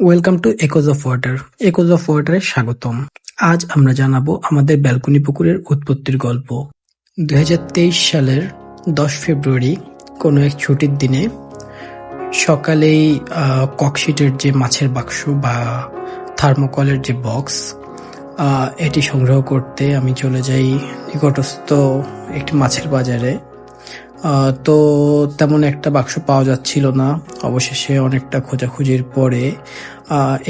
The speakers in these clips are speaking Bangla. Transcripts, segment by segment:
Welcome to echoes of water echoes of ওয়াটারে স্বাগতম। আজ আমরা জানাব আমাদের ব্যালকনি পুকুরের উৎপত্তির গল্প। দু হাজার তেইশ সালের দশ ফেব্রুয়ারি, কোনো এক ছুটির দিনে সকালেই ককশিটের যে মাছের বাক্স বা থার্মোকলের যে বক্স এটি সংগ্রহ করতে আমি চলে যাই নিকটস্থ একটি মাছের বাজারে। তো তেমন একটা বাক্স পাওয়া যাচ্ছিল না। অবশেষে অনেকটা খোঁজাখুঁজির পরে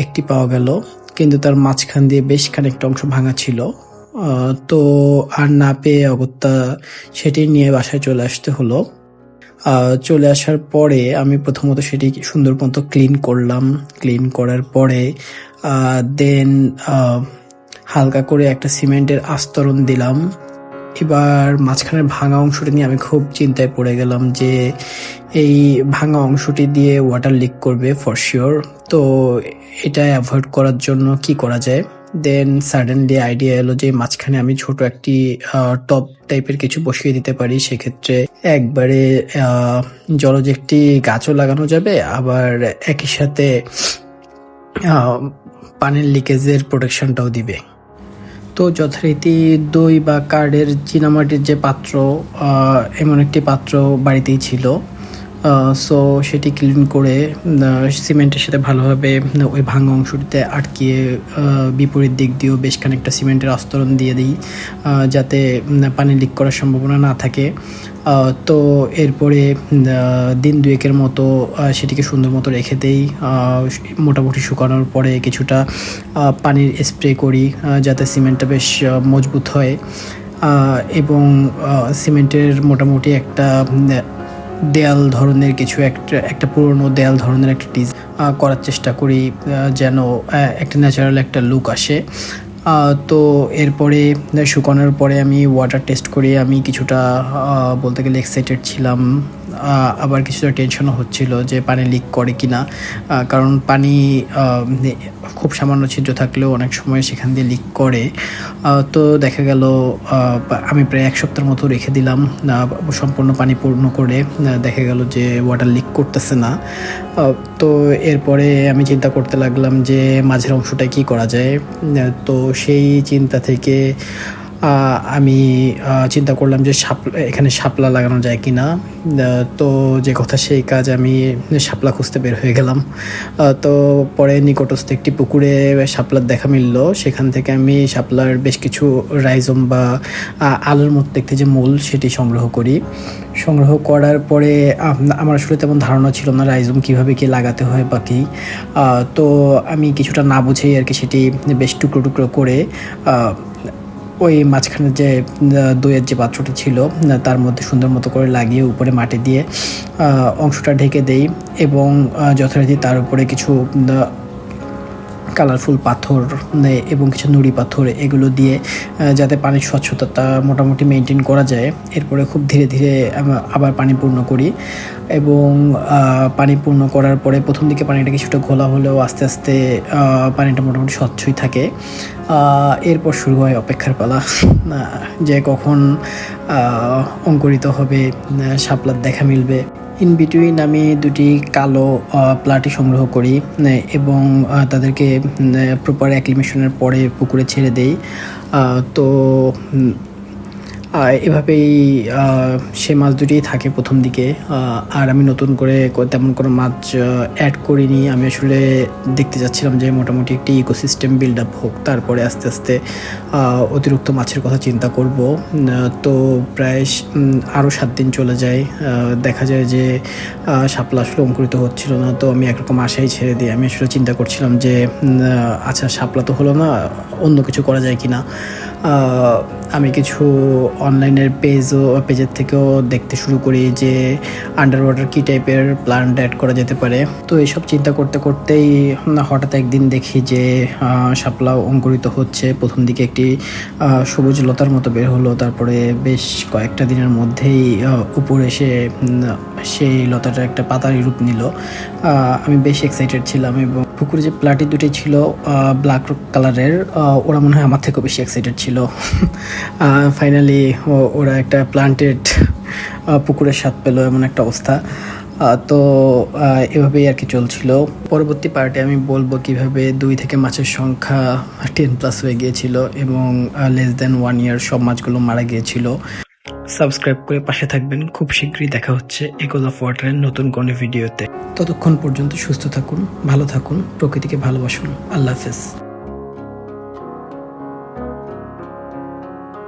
একটি পাওয়া গেল। কিন্তু তার মাঝখান দিয়ে বেশ খানিকটা অংশ ভাঙা ছিল। তো আর না পেয়ে অগত্যা সেটি নিয়ে বাসায় চলে আসতে হলো। চলে আসার পরে আমি প্রথমত সেটি সুন্দর মতো ক্লিন করলাম। ক্লিন করার পরে দেন হালকা করে একটা সিমেন্টের আস্তরণ দিলাম। এবার মাঝখানের ভাঙা অংশটি নিয়ে আমি খুব চিন্তায় পড়ে গেলাম যে এই ভাঙা অংশটি দিয়ে ওয়াটার লিক করবে ফর শিওর তো এটা অ্যাভয়েড করার জন্য কি করা যায়? দেন সাডেনলি আইডিয়া এলো যে মাঝখানে আমি ছোট একটি টপ টাইপের কিছু বসিয়ে দিতে পারি। সেক্ষেত্রে একবারে জলজ একটি গাছও লাগানো যাবে। আবার একই সাথে পানির লিকেজের প্রোটেকশনটাও দিবে। তো যথারীতি দই বা কার্ডের চীনামাটির যে পাত্র এমন একটি পাত্র বাড়িতেই ছিল। সো সেটি ক্লিন করে সিমেন্টের সাথে ভালোভাবে ওই ভাঙা অংশটিতে আটকিয়ে বিপরীত দিক দিয়েও বেশ খানিকটা সিমেন্টের আস্তরণ দিয়ে দিই যাতে পানি লিক করার সম্ভাবনা না থাকে। তো এরপরে দিন দুয়েকের মতো সেটিকে সুন্দর মতো রেখে দেই মোটামুটি শুকানোর পরে কিছুটা পানির স্প্রে করি যাতে সিমেন্টটা বেশ মজবুত হয়। এবং সিমেন্টের মোটামুটি একটা দেয়াল ধরনের কিছু একটা একটা পুরনো দেয়াল ধরনের একটা ডিজ করার চেষ্টা করি যেন একটা ন্যাচারাল একটা লুক আসে। তো এরপরে, শুকানোর পরে আমি ওয়াটার টেস্ট করে, আমি কিছুটা বলতে গেলে এক্সাইটেড ছিলাম। আবার কিছুটা টেনশনও হচ্ছিল যে পানি লিক করে কি না কারণ পানি খুব সামান্য ছিদ্র থাকলেও অনেক সময় সেখান দিয়ে লিক করে। তো দেখা গেল আমি প্রায় এক সপ্তাহের মতো রেখে দিলাম সম্পূর্ণ পানি পূর্ণ করে। দেখা গেল যে ওয়াটার লিক করতেছে না। তো এরপরে আমি চিন্তা করতে লাগলাম যে মাঝের অংশটা কি করা যায়। তো সেই চিন্তা থেকে আমি চিন্তা করলাম যে শাপলা এখানে শাপলা লাগানো যায় কি না তো যে কথা সেই কাজ আমি শাপলা খুঁজতে বের হয়ে গেলাম। তো পরে নিকটস্থ একটি পুকুরে শাপলার দেখা মিলল। সেখান থেকে আমি শাপলার বেশ কিছু রাইজম বা আলুর মতো দেখতে যে মূল সেটি সংগ্রহ করি। সংগ্রহ করার পরে আমার আসলে তেমন ধারণা ছিল না রাইজম কীভাবে কি লাগাতে হয় বা কি। তো আমি কিছুটা না বুঝেই আর কি সেটি বেশ টুকরো টুকরো করে ওই মাঝখানে যে দইয়ের যে পাত্রটি ছিল তার মধ্যে সুন্দর মতো করে লাগিয়ে উপরে মাটি দিয়ে অংশটা ঢেকে দেই এবং যথারীতি তার উপরে কিছু কালারফুল পাথর এবং কিছু নুড়ি পাথর এগুলো দিয়ে যাতে পানির স্বচ্ছতাটা মোটামুটি মেনটেন করা যায়। এরপরে খুব ধীরে ধীরে আবার পানি পূর্ণ করি এবং পানি পূর্ণ করার পরে প্রথম দিকে পানিটা কিছুটা ঘোলা হলেও আস্তে আস্তে পানিটা মোটামুটি স্বচ্ছই থাকে। এরপর শুরু হয় অপেক্ষার পালা। যে কখন অঙ্কুরিত হবে আহ, শাপলার দেখা মিলবে। ইন বিটুইন আমি দুটি কালো প্লাটি সংগ্রহ করি এবং তাদেরকে প্রপার অ্যাক্লিমেশনের পরে পুকুরে ছেড়ে দেই। তো এভাবেই সে মাছ দুটিই থাকে প্রথম দিকে। আর আমি নতুন করে তেমন কোনো মাছ অ্যাড করিনি। আমি আসলে দেখতে যাচ্ছিলাম যে মোটামুটি একটি ইকোসিস্টেম বিল্ড আপ হোক। তারপরে আস্তে আস্তে অতিরিক্ত মাছের কথা চিন্তা করব। তো প্রায় আরও সাত দিন চলে যায়। দেখা যায় যে শাপলা আসলে অঙ্কুরিত হচ্ছিল না। তো আমি একরকম আশাই ছেড়ে দিই আমি আসলে চিন্তা করছিলাম যে আচ্ছা শাপলা তো হলো না অন্য কিছু করা যায় কিনা। আহ, আমি কিছু অনলাইনের পেজও পেজের থেকেও দেখতে শুরু করি যে আন্ডার ওয়াটার কী টাইপের প্ল্যান্ট অ্যাড করা যেতে পারে। তো এইসব চিন্তা করতে করতেই হঠাৎ একদিন দেখি যে শাপলা অঙ্কুরিত হচ্ছে। প্রথম দিকে একটি সবুজ লতার মতো বের হলো। তারপরে বেশ কয়েকটা দিনের মধ্যেই উপরে এসে সেই লতাটা একটা পাতারি রূপ নিল। আমি বেশ এক্সাইটেড ছিলাম এবং পুকুরে যে প্লাটি দুটি ছিল ব্ল্যাক কালারের ওরা মনে হয় আমার থেকেও বেশি এক্সাইটেড ছিল। ফাইনালি ওরা একটা প্লান্টেড পুকুরের স্বাদ পেল এমন একটা অবস্থা। তো এভাবেই আর কি চলছিল। পরবর্তী পার্টে আমি বলব কীভাবে দুই থেকে মাছের সংখ্যা টেন প্লাস হয়ে গিয়েছিল এবং লেস দেন ওয়ান ইয়ার সব মাছগুলো মারা গিয়েছিল। সাবস্ক্রাইব করে পাশে থাকবেন। খুব শীঘ্রই দেখা হচ্ছে একোজ অফ ওয়াটারের নতুন কোনো ভিডিওতে ততক্ষণ পর্যন্ত সুস্থ থাকুন, ভালো থাকুন, প্রকৃতিকে ভালোবাসুন। আল্লাহ হাফেজ।